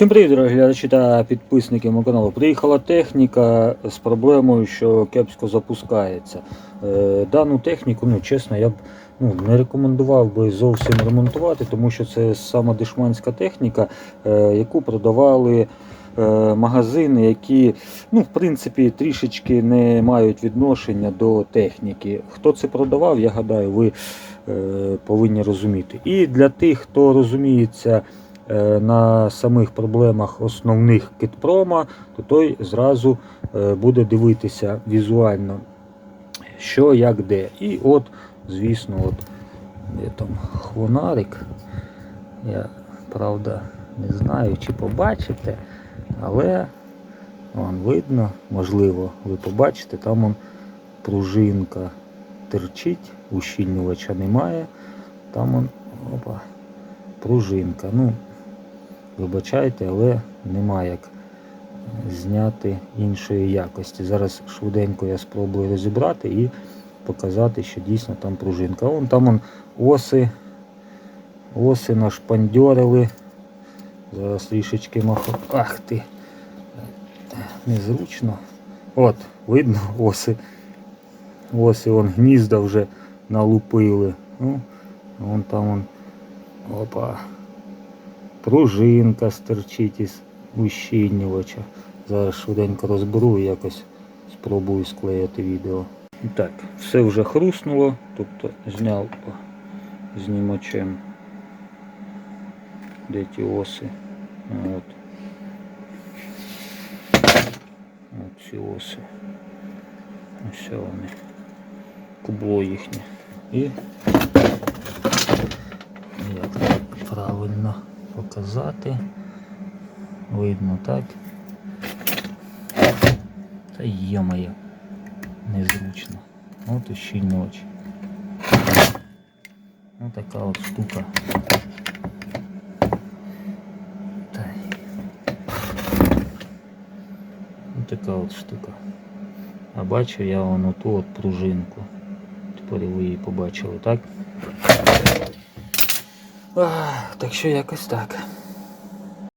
Всім привіт, дорогі глядачі та підписники мого каналу. Приїхала техніка з проблемою, що кепсько запускається. Е, Дану техніку, ну чесно, я б ну, не рекомендував би зовсім ремонтувати, тому що це сама дешманська техніка, е, яку продавали е, магазини, які ну, в принципі трішечки не мають відношення до техніки. Хто це продавав, я гадаю, ви повинні розуміти. І для тих, хто розуміється на самих проблемах основних китпрома, то той зразу е, буде дивитися візуально, що, як, де. І от, звісно, от, де там хвонарик. Я правда не знаю, чи побачите, але вон, видно, можливо, ви побачите, там он пружинка терчить, ущільнювача немає. Там он, опа, пружинка. Ну, вибачайте, але нема як зняти іншої якості. Зараз швиденько я спробую розібрати і показати, що дійсно там пружинка. Вон там он оси, оси нашпандьорили. Зараз трішечки маху. Ах ти! Незручно. От, видно оси. Оси вон гнізда вже налупили. Ну, вон там вон. Опа. Пружинка стерчить із ущільнювача. Зараз швиденько розберу і якось спробую склеїти відео. Так, все вже хруснуло, тобто зняв знімачем де ті оси. От. От ці оси. Ось вони. Кубло їхнє. І як правильно показати. Видно так. Та є-моє, незручно. От ущільнювач. Ось така от штука. Ось така от штука. А бачу я вон ту от пружинку. Тепер ви її побачили, так? Ах, так що якось так.